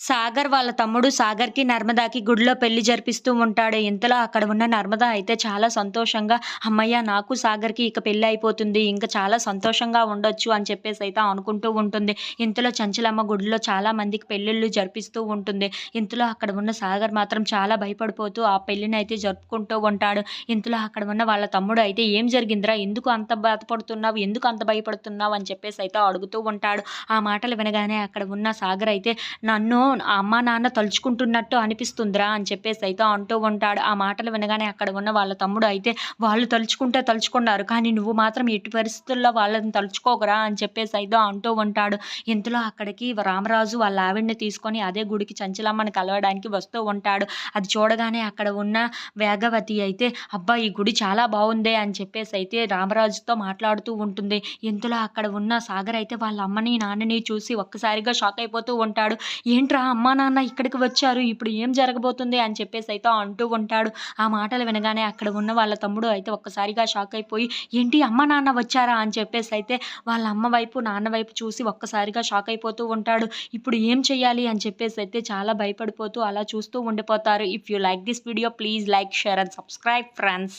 సాగర్ వాళ్ళ తమ్ముడు సాగర్కి నర్మదాకి గుడిలో పెళ్ళి జరిపిస్తూ ఉంటాడు. ఇంతలో అక్కడ ఉన్న నర్మద అయితే చాలా సంతోషంగా అమ్మయ్య నాకు సాగర్కి ఇక పెళ్ళి అయిపోతుంది. ఇంకా చాలా సంతోషంగా ఉండొచ్చు అని చెప్పేసి అయితే అనుకుంటూ ఉంటుంది. ఇంతలో చంచలమ్మ గుడిలో చాలా మందికి పెళ్ళిళ్ళు జరిపిస్తూ ఉంటుంది. ఇంతలో అక్కడ ఉన్న సాగర్ మాత్రం చాలా భయపడిపోతూ ఆ పెళ్ళిని అయితే జరుపుకుంటూ ఉంటాడు. ఇంతలో అక్కడ ఉన్న వాళ్ళ తమ్ముడు అయితే ఏం జరిగిందిరా? ఎందుకు అంత బాధపడుతున్నావు? ఎందుకు అంత భయపడుతున్నావు? అని చెప్పేసి అయితే అడుగుతూ ఉంటాడు. ఆ మాటలు వినగానే అక్కడ ఉన్న సాగర్ అయితే నన్ను ఆ అమ్మ నాన్న తలుచుకుంటున్నట్టు అనిపిస్తుందిరా అని చెప్పేసి అయితే అంటూ ఉంటాడు. ఆ మాటలు వినగానే అక్కడ ఉన్న వాళ్ళ తమ్ముడు అయితే వాళ్ళు తలుచుకుంటే తలుచుకున్నారు. కానీ నువ్వు మాత్రం ఎట్టి పరిస్థితుల్లో వాళ్ళని తలుచుకోకరా అని చెప్పేసి అయితే అంటూ ఉంటాడు. ఇంతలో అక్కడికి రామరాజు వాళ్ళ ఆవిడ్ని తీసుకొని అదే గుడికి చంచలమ్మని కలవడానికి వస్తూ ఉంటాడు. అది చూడగానే అక్కడ ఉన్న వేగవతి అయితే అబ్బా ఈ గుడి చాలా బాగుందే అని చెప్పేసి అయితే రామరాజుతో మాట్లాడుతూ ఉంటుంది. ఇంతలో అక్కడ ఉన్న సాగర్ అయితే వాళ్ళ అమ్మని నాన్నని చూసి ఒక్కసారిగా షాక్ అయిపోతూ ఉంటాడు. ఏంట్రా అమ్మా నాన్న ఇక్కడికి వచ్చారు? ఇప్పుడు ఏం జరగబోతుంది? అని చెప్పేసి అయితే అంటూ ఉంటాడు. ఆ మాటలు వినగానే అక్కడ ఉన్న వాళ్ళ తమ్ముడు అయితే ఒక్కసారిగా షాక్ అయిపోయి ఏంటి అమ్మ నాన్న వచ్చారా? అని చెప్పేసి అయితే వాళ్ళ అమ్మ వైపు నాన్న వైపు చూసి ఒక్కసారిగా షాక్ అయిపోతూ ఉంటాడు. ఇప్పుడు ఏం చేయాలి అని చెప్పేసి అయితే చాలా భయపడిపోతూ అలా చూస్తూ ఉండిపోతారు. If you like this video please like share and subscribe friends